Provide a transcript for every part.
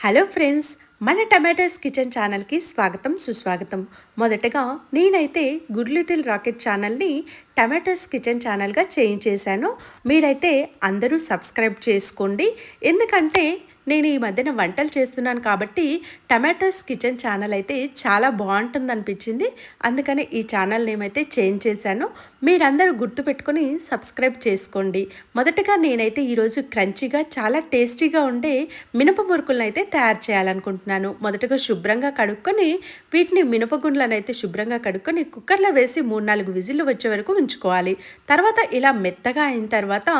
Hello friends మన tomatoes kitchen ఛానల్కి స్వాగతం సుస్వాగతం. మొదటగా నేనైతే గుడ్ లిటిల్ రాకెట్ ఛానల్ని టమాటోస్ కిచెన్ ఛానల్గా చేంజ్ చేశాను మీరైతే అందరూ సబ్స్క్రైబ్ చేసుకోండి. ఎందుకంటే నేను ఈ మధ్యన వంటలు చేస్తున్నాను కాబట్టి టమాటోస్ కిచెన్ ఛానల్ అయితే చాలా బాగుంటుంది అనిపించింది అందుకని ఈ ఛానల్ నేమ్ అయితే చేంజ్ చేశాను. మీరందరూ గుర్తుపెట్టుకొని సబ్స్క్రైబ్ చేసుకోండి. మొదటగా నేనైతే ఈరోజు క్రంచీగా చాలా టేస్టీగా ఉండే మినప మురుకులను అయితే తయారు చేయాలనుకుంటున్నాను. మొదటగా శుభ్రంగా కడుక్కొని వీటిని మినపగుండ్లను అయితే శుభ్రంగా కడుక్కొని కుక్కర్లో వేసి మూడు నాలుగు విజిల్లు వచ్చే వరకు ఉంచుకోవాలి. తర్వాత ఇలా మెత్తగా అయిన తర్వాత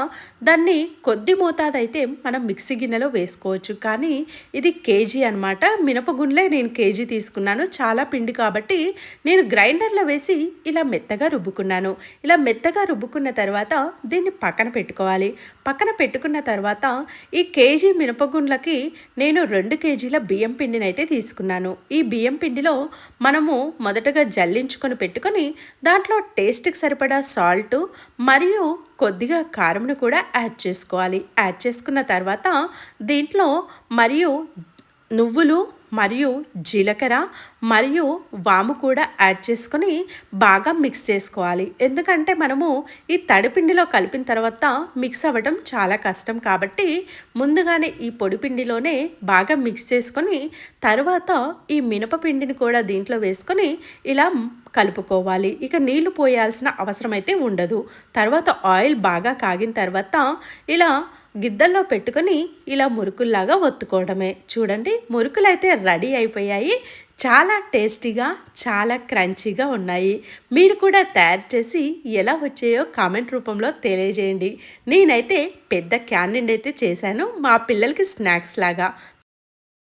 దాన్ని కొద్ది మోతాదు అయితే మనం మిక్సీ గిన్నెలో వేసుకోవాలి తీసుకోవచ్చు. కానీ ఇది కేజీ అనమాట మినపగుండ్లే నేను కేజీ తీసుకున్నాను. చాలా పిండి కాబట్టి నేను గ్రైండర్లో వేసి ఇలా మెత్తగా రుబ్బుకున్నాను. ఇలా మెత్తగా రుబ్బుకున్న తర్వాత దీన్ని పక్కన పెట్టుకోవాలి. పక్కన పెట్టుకున్న తర్వాత ఈ కేజీ మినపగుండ్లకి నేను రెండు కేజీల బియ్యం పిండిని అయితే తీసుకున్నాను. ఈ బియ్యం పిండిలో మనము మొదటగా జల్లించుకొని పెట్టుకొని దాంట్లో టేస్ట్కి సరిపడా సాల్ట్ మరియు కొద్దిగా కారంను కూడా యాడ్ చేసుకోవాలి. యాడ్ చేసుకున్న తర్వాత దీంట్లో మరియు నువ్వులు మరియు జీలకర్ర మరియు వాము కూడా యాడ్ చేసుకొని బాగా మిక్స్ చేసుకోవాలి. ఎందుకంటే మనము ఈ తడిపిండిలో కలిపిన తర్వాత మిక్స్ అవ్వడం చాలా కష్టం కాబట్టి ముందుగానే ఈ పొడిపిండిలోనే బాగా మిక్స్ చేసుకొని తర్వాత ఈ మినపపిండిని కూడా దీంట్లో వేసుకొని ఇలా కలుపుకోవాలి. ఇక నీళ్ళు పోయాల్సిన అవసరం అయితే ఉండదు. తర్వాత ఆయిల్ బాగా కాగిన తర్వాత ఇలా గిద్దల్లో పెట్టుకొని ఇలా మురుకుల్లాగా ఒత్తుకోవడమే. చూడండి మురుకులు అయితే రెడీ అయిపోయాయి. చాలా టేస్టీగా చాలా క్రంచీగా ఉన్నాయి. మీరు కూడా తయారు చేసి ఎలా వచ్చాయో కామెంట్ రూపంలో తెలియజేయండి. నేనైతే పెద్ద క్యాన్ నిండి అయితే చేశాను. మా పిల్లలకి స్నాక్స్ లాగా.